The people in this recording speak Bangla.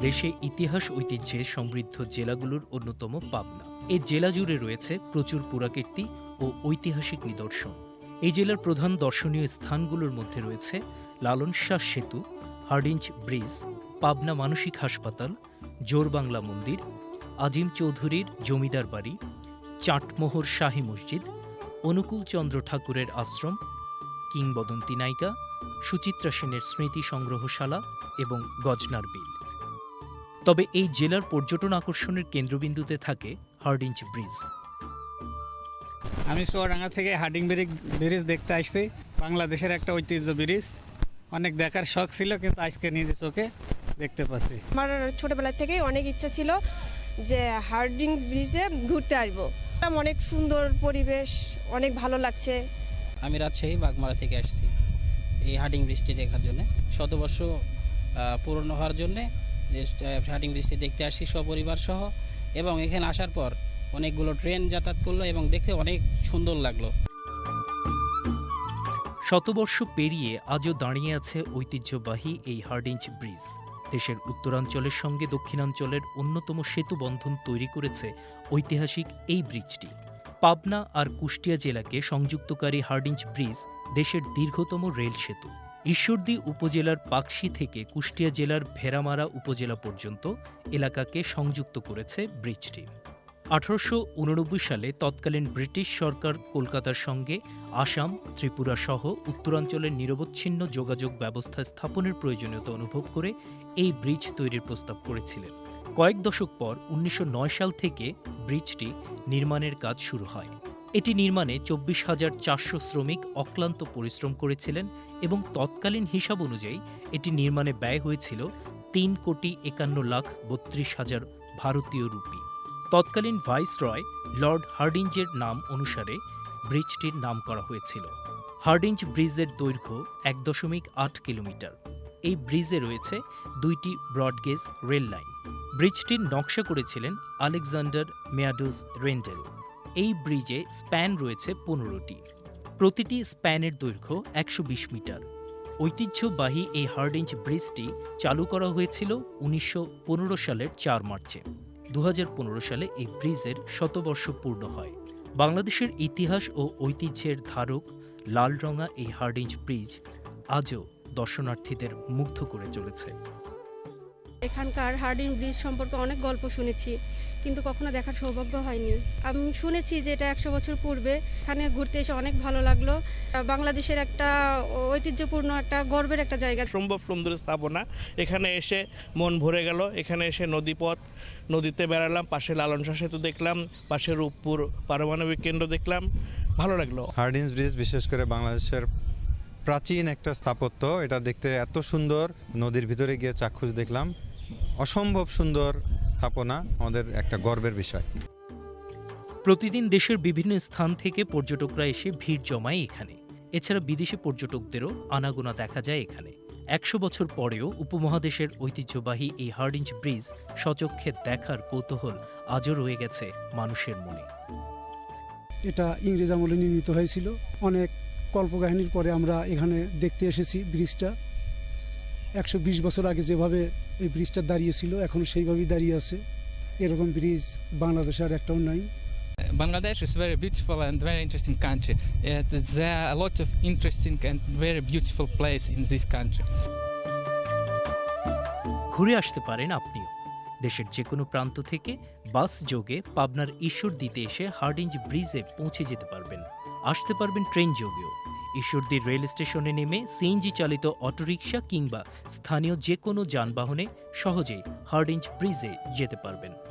দেশে ইতিহাস ঐতিহ্যে সমৃদ্ধ জেলাগুলোর অন্যতম পাবনা। এই জেলা জুড়ে রয়েছে প্রচুর পুরাকীর্তি ও ঐতিহাসিক নিদর্শন। এই জেলার প্রধান দর্শনীয় স্থানগুলোর মধ্যে রয়েছে লালন শাহ সেতু, হার্ডিঞ্জ ব্রিজ, পাবনা মানসিক হাসপাতাল, জোরবাংলা মন্দির, আজিম চৌধুরীর জমিদার বাড়ি, চাটমোহর শাহী মসজিদ, অনুকূল চন্দ্র ঠাকুরের আশ্রম, কিংবদন্তি নায়িকা, সুচিত্রা সেনের স্মৃতি সংগ্রহশালা এবং গজনার বিল। তবে এই জেলার পর্যটন আকর্ষণের কেন্দ্রবিন্দুতে থাকে হার্ডিঞ্জ ব্রিজ। আমি চুয়াডাঙ্গা থেকে হার্ডিং ব্রিজ ব্রিজ দেখতে আসছি। বাংলাদেশের একটা ঐতিহ্য ব্রিজ। অনেক দেখার শখ ছিল কিন্তু আজকে নিজে চোখে দেখতে পাচ্ছি। আমার ছোটবেলা থেকেই অনেক ইচ্ছা ছিল যে হার্ডিংস ব্রিজে ঘুরতে আসব। অনেক সুন্দর পরিবেশ অনেক ভালো লাগছে। আমি রাজশাহী বাগমারা থেকে আসছি এই হার্ডিং ব্রিজটি দেখার জন্য। শতবর্ষ আহ, পুরনো হওয়ার জন্যে আহ, ব্রিজটি দেখতে আসছি সপরিবার সহ। এবং এখানে আসার পর অনেকগুলো ট্রেন যাতায়াত করল এবং দেখতে অনেক সুন্দর লাগল। শতবর্ষ পেরিয়ে আজও দাঁড়িয়ে আছে ঐতিহ্যবাহী এই হার্ডিঞ্জ ব্রিজ। দেশের উত্তরাঞ্চলের সঙ্গে দক্ষিণাঞ্চলের অন্যতম সেতু বন্ধন তৈরি করেছে ঐতিহাসিক এই ব্রিজটি। পাবনা আর কুষ্টিয়া জেলাকে সংযুক্তকারী হার্ডিঞ্জ ব্রিজ দেশের দীর্ঘতম রেল সেতু। ঈশ্বরদী উপজেলার পাকশি থেকে কুষ্টিয়া জেলার ভেড়ামারা উপজেলা পর্যন্ত এলাকাকে সংযুক্ত করেছে ব্রিজটি। আঠারোশো উননব্বই সালে তৎকালীন ব্রিটিশ সরকার কলকাতার সঙ্গে আসাম, ত্রিপুরা সহ উত্তরাঞ্চলের নিরবচ্ছিন্ন যোগাযোগ ব্যবস্থা স্থাপনের প্রয়োজনীয়তা অনুভব করে এই ব্রিজ তৈরির প্রস্তাব করেছিলেন। কয়েক দশক পর উনিশশো নয় সাল থেকে ব্রিজটি নির্মাণের কাজ শুরু হয়। এটি নির্মাণে চব্বিশ হাজার চারশো শ্রমিক অক্লান্ত পরিশ্রম করেছিলেন এবং তৎকালীন হিসাব অনুযায়ী এটি নির্মাণে ব্যয় হয়েছিল তিন কোটি একান্ন লাখ বত্রিশ হাজার ভারতীয় রুপি। তৎকালীন ভাইসরয় লর্ড হার্ডিঞ্জের নাম অনুসারে ব্রিজটির নাম করা হয়েছিল। হার্ডিঞ্জ ব্রিজের দৈর্ঘ্য এক দশমিক আট কিলোমিটার। এই ব্রিজে রয়েছে দুইটি ব্রডগেজ রেল লাইন ব্রিজটির নকশা করেছিলেন আলেকজান্ডার মেয়াডোস রেন্ডেল। এই ব্রিজে স্প্যান রয়েছে পনেরোটি। প্রতিটি স্প্যানের দৈর্ঘ্য একশো বিশ মিটার। ঐতিহ্যবাহী এই হার্ডিঞ্জ ব্রিজটি চালু করা হয়েছিল উনিশশো পনেরো সালের চার মার্চে। দুহাজার পনেরো সালে এই ব্রিজের শতবর্ষ পূর্ণ হয়। বাংলাদেশের ইতিহাস ও ঐতিহ্যের ধারক লালরঙা এই হার্ডিঞ্জ ব্রিজ আজও দর্শনার্থীদের মুগ্ধ করে চলেছে। এখানকার হার্ডিন ব্রিজ সম্পর্কে অনেক গল্প শুনেছি। কিন্তু কখনো দেখার সৌভাগ্য হয়নি। আমি শুনেছি যে এটা একশো বছর পূর্বে এখানে ঘুরতে এসে অনেক ভালো লাগল। বাংলাদেশের একটা ঐতিহ্যপূর্ণ একটা গর্বের একটা জায়গা। সম্ভব সুন্দর স্থাপনা। এখানে এসে মন ভরে গেল। এখানে এসে নদীপথ নদীতে বেড়ালাম পাশে লালন শাহ সেতু দেখলাম পাশে রূপপুর পারমাণবিক কেন্দ্র দেখলাম। ভালো লাগল। হার্ডিন্স ব্রিজ বিশেষ করে বাংলাদেশের প্রাচীন একটা স্থাপত্য। এটা দেখতে এত সুন্দর। নদীর ভিতরে গিয়ে চাক্ষুষ দেখলাম। অসম্ভব সুন্দর স্থাপনা আমাদের একটা গর্বের বিষয়। প্রতিদিন দেশের বিভিন্ন স্থান থেকে পর্যটকরা এসে ভিড় জমায় এখানে। এছাড়া বিদেশি পর্যটকদেরও আনাগোনা দেখা যায় এখানে। একশো বছর পরেও উপমহাদেশের ঐতিহ্যবাহী এই হার্ডিঞ্জ ব্রিজ সচক্ষে দেখার কৌতূহল আজও রয়ে গেছে মানুষের মনে। এটা ইংরেজ আমলে নির্মিত হয়েছিল। অনেক কল্পকাহিনীর পরে আমরা এখানে দেখতে এসেছি ব্রিজটা। একশো বিশ বছর আগে যেভাবে এই ব্রিজটা দাঁড়িয়েছিল এখন সেইভাবেই দাঁড়িয়ে আছে। এরকম ব্রিজ বাংলাদেশে আর একটাও নাই। Bangladesh is very beautiful and very interesting country. It, there are a lot of interesting and very beautiful place in this country. ঘুরে আসতে পারেন আপনিও। দেশের যে কোনো প্রান্ত থেকে বাস যোগে পাবনার ঈশ্বর দিতে এসে হার্ডিঞ্জ ব্রিজে পৌঁছে যেতে পারবেন। আসতে পারবেন ট্রেন যোগেও। ঈশ্বরদীর রেল স্টেশনে নেমে সিএনজি চালিত অটোরিকশা কিংবা স্থানীয় যে কোনো যানবাহনে সহজেই হার্ড হার্ডিঞ্জ ব্রিজে যেতে পারবেন।